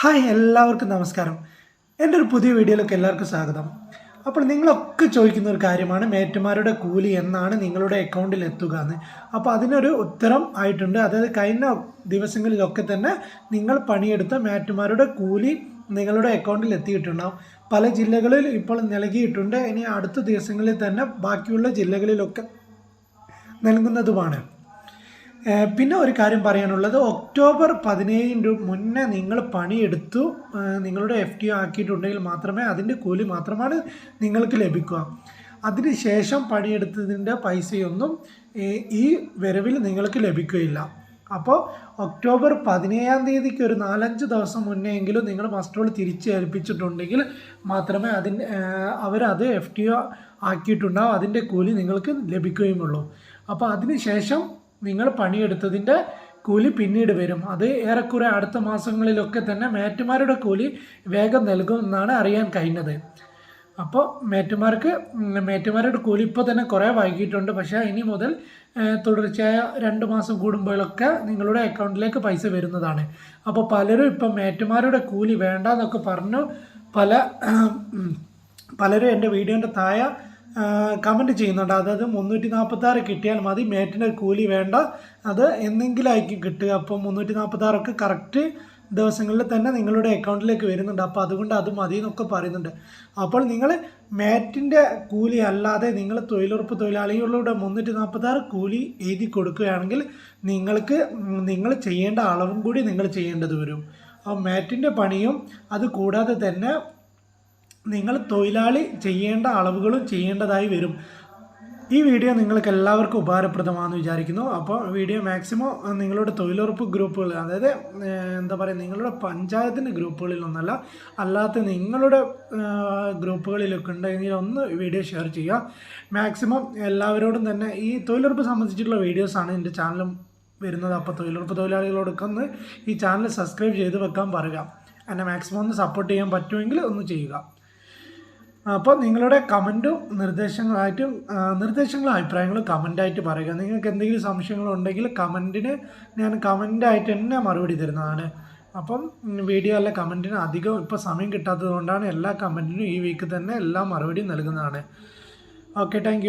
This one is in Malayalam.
ഹായ് എല്ലാവർക്കും നമസ്കാരം. എന്റെ ഒരു പുതിയ വീഡിയോയിലേക്ക് എല്ലാവർക്കും സ്വാഗതം. അപ്പോൾ നിങ്ങളൊക്കെ ചോദിക്കുന്ന ഒരു കാര്യമാണ് മേറ്റുമാരുടെ കൂലി എന്നാണ് നിങ്ങളുടെ അക്കൗണ്ടിൽ എത്തുക എന്ന്. അപ്പോൾ അതിനൊരു ഉത്തരം ആയിട്ടുണ്ട്. അതായത് കഴിഞ്ഞ ദിവസങ്ങളിലൊക്കെ തന്നെ നിങ്ങൾ പണിയെടുത്ത മേറ്റുമാരുടെ കൂലി നിങ്ങളുടെ അക്കൗണ്ടിൽ എത്തിയിട്ടുണ്ടാവും. പല ജില്ലകളിൽ ഇപ്പോൾ നൽകിയിട്ടുണ്ട്. ഇനി അടുത്ത ദിവസങ്ങളിൽ തന്നെ ബാക്കിയുള്ള ജില്ലകളിലൊക്കെ നൽകുന്നതുമാണ്. പിന്നെ ഒരു കാര്യം പറയാനുള്ളത്. ഒക്ടോബർ പതിനേഴിന് മുന്നേ നിങ്ങൾ പണിയെടുത്തു. നിങ്ങളുടെ എഫ് ടി ആക്കിയിട്ടുണ്ടെങ്കിൽ മാത്രമേ അതിന്റെ കൂലി മാത്രമാണ് നിങ്ങൾക്ക് ലഭിക്കുക. അതിനുശേഷം പണിയെടുത്തതിന്റെ പൈസയൊന്നും ഈ വരവിൽ നിങ്ങൾക്ക് ലഭിക്കുകയില്ല. അപ്പോൾ ഒക്ടോബർ പതിനേഴാം തീയതിക്ക് ഒരു നാലഞ്ച് ദിവസം മുന്നേ എങ്കിലും നിങ്ങൾ മസ്റ്റോൾ തിരിച്ച് ഏൽപ്പിച്ചിട്ടുണ്ടെങ്കിൽ മാത്രമേ അതിന് അവരത് എഫ് ടി ഒ ആക്കിയിട്ടുണ്ടാവും. അതിന്റെ കൂലി നിങ്ങൾക്ക് ലഭിക്കുകയുമുള്ളൂ. അപ്പോൾ അതിന് ശേഷം നിങ്ങൾ പണിയെടുത്തതിന്റെ കൂലി പിന്നീട് വരും. അത് ഏറെക്കുറെ അടുത്ത മാസങ്ങളിലൊക്കെ തന്നെ മേറ്റുമാരുടെ കൂലി വേഗം നൽകുമെന്നാണ് അറിയാൻ കഴിഞ്ഞത്. അപ്പോൾ മേറ്റുമാർക്ക് മേറ്റുമാരുടെ കൂലി ഇപ്പോൾ തന്നെ കുറേ വൈകിട്ടുണ്ട് പക്ഷേ ഇനി മുതൽ തുടർച്ചയായ രണ്ട് മാസം കൂടുമ്പോഴൊക്കെ നിങ്ങളുടെ അക്കൗണ്ടിലേക്ക് പൈസ വരുന്നതാണ്. അപ്പോൾ പലരും ഇപ്പം മേറ്റുമാരുടെ കൂലി വേണ്ട എന്നൊക്കെ പറഞ്ഞു. പല പലരും എന്റെ വീഡിയോന്റെ താഴെ കമന്റ് ചെയ്യുന്നുണ്ട്. അതായത് മുന്നൂറ്റി നാൽപ്പത്താറ് കിട്ടിയാൽ മതി. മേറ്റിന്റെ കൂലി വേണ്ട. അത് എന്നെങ്കിലായിരിക്കും കിട്ടുക. അപ്പോൾ മുന്നൂറ്റി നാൽപ്പത്താറൊക്കെ കറക്റ്റ് ദിവസങ്ങളിൽ തന്നെ നിങ്ങളുടെ അക്കൗണ്ടിലേക്ക് വരുന്നുണ്ട്. അപ്പോൾ അതുകൊണ്ട് അത് മതി എന്നൊക്കെ പറയുന്നുണ്ട്. അപ്പോൾ നിങ്ങൾ മേറ്റിന്റെ കൂലി അല്ലാതെ നിങ്ങൾ തൊഴിലുറപ്പ് തൊഴിലാളികളുടെ മുന്നൂറ്റി നാൽപ്പത്താറ് കൂലി എഴുതി കൊടുക്കുകയാണെങ്കിൽ നിങ്ങൾക്ക് നിങ്ങൾ ചെയ്യേണ്ട അളവും കൂടി നിങ്ങൾ ചെയ്യേണ്ടത് വരും. അപ്പോൾ മാറ്റിന്റെ പണിയും അത് കൂടാതെ തന്നെ നിങ്ങൾ തൊഴിലാളി ചെയ്യേണ്ട അളവുകളും ചെയ്യേണ്ടതായി വരും. ഈ വീഡിയോ നിങ്ങൾക്ക് എല്ലാവർക്കും ഉപകാരപ്രദമാണെന്ന് വിചാരിക്കുന്നു. അപ്പോൾ വീഡിയോ മാക്സിമം നിങ്ങളുടെ തൊഴിലുറപ്പ് ഗ്രൂപ്പുകൾ അതായത് എന്താ പറയുക നിങ്ങളുടെ പഞ്ചായത്തിന്റെ ഗ്രൂപ്പുകളിലൊന്നല്ല അല്ലാത്ത നിങ്ങളുടെ ഗ്രൂപ്പുകളിലൊക്കെ ഉണ്ടെങ്കിൽ ഒന്ന് വീഡിയോ ഷെയർ ചെയ്യുക. മാക്സിമം എല്ലാവരോടും തന്നെ ഈ തൊഴിലുറപ്പ് സംബന്ധിച്ചിട്ടുള്ള വീഡിയോസാണ് എന്റെ ചാനലും വരുന്നത്. അപ്പോൾ തൊഴിലുറപ്പ് തൊഴിലാളികളോടൊക്കെ ഒന്ന് ഈ ചാനൽ സബ്സ്ക്രൈബ് ചെയ്ത് വെക്കാൻ പറയുക. എന്നെ മാക്സിമം ഒന്ന് സപ്പോർട്ട് ചെയ്യാൻ പറ്റുമെങ്കിൽ ഒന്ന് ചെയ്യുക. അപ്പോൾ നിങ്ങളുടെ കമന്റും നിർദ്ദേശങ്ങളായിട്ടും നിർദ്ദേശങ്ങളും അഭിപ്രായങ്ങളും കമന്റായിട്ട് പറയുക. നിങ്ങൾക്ക് എന്തെങ്കിലും സംശയങ്ങളുണ്ടെങ്കിൽ കമന്റിന് ഞാൻ കമന്റായിട്ട് തന്നെ മറുപടി തരുന്നതാണ്. അപ്പം അല്ല കമന്റിന് അധികം ഇപ്പോൾ സമയം കിട്ടാത്തത് കൊണ്ടാണ് എല്ലാ കമന്റിനും ഈ വീക്ക് തന്നെ എല്ലാ മറുപടിയും നൽകുന്നതാണ്. Okay thank